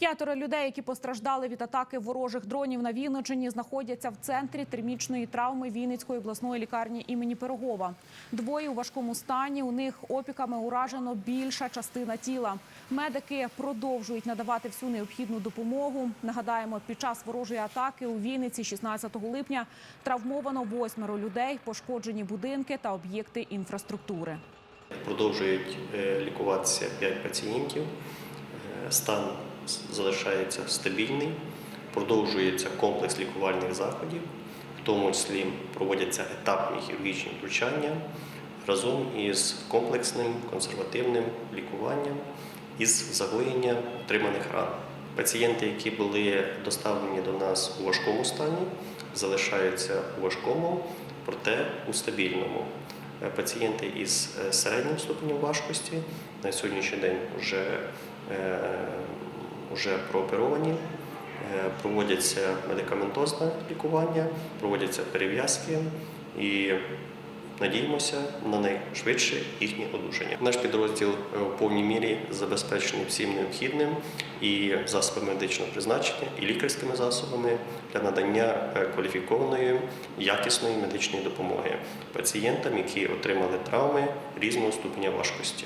П'ятеро людей, які постраждали від атаки ворожих дронів на Вінниччині, знаходяться в центрі термічної травми Вінницької обласної лікарні імені Пирогова. Двоє у важкому стані. У них опіками уражено більша частина тіла. Медики продовжують надавати всю необхідну допомогу. Нагадаємо, під час ворожої атаки у Вінниці 16 липня травмовано восьмеро людей, пошкоджені будинки та об'єкти інфраструктури. Продовжують е, лікуватися 5 пацієнтів. Е, Стан залишається стабільний, продовжується комплекс лікувальних заходів, в тому числі проводяться етапні хірургічні втручання разом із комплексним консервативним лікуванням із загоєння отриманих ран. Пацієнти, які були доставлені до нас у важкому стані, залишаються у важкому, проте у стабільному. Е, Пацієнти із е, середнім ступенем важкості на сьогоднішній день вже, е, вже прооперовані, Е, проводяться медикаментозне лікування, проводяться перев'язки і надіємося на найшвидше їхнє одужання. Наш підрозділ е, у повній мірі забезпечений всім необхідним і засобами медичного призначення, і лікарськими засобами для надання е, кваліфікованої якісної медичної допомоги пацієнтам, які отримали травми різного ступеня важкості.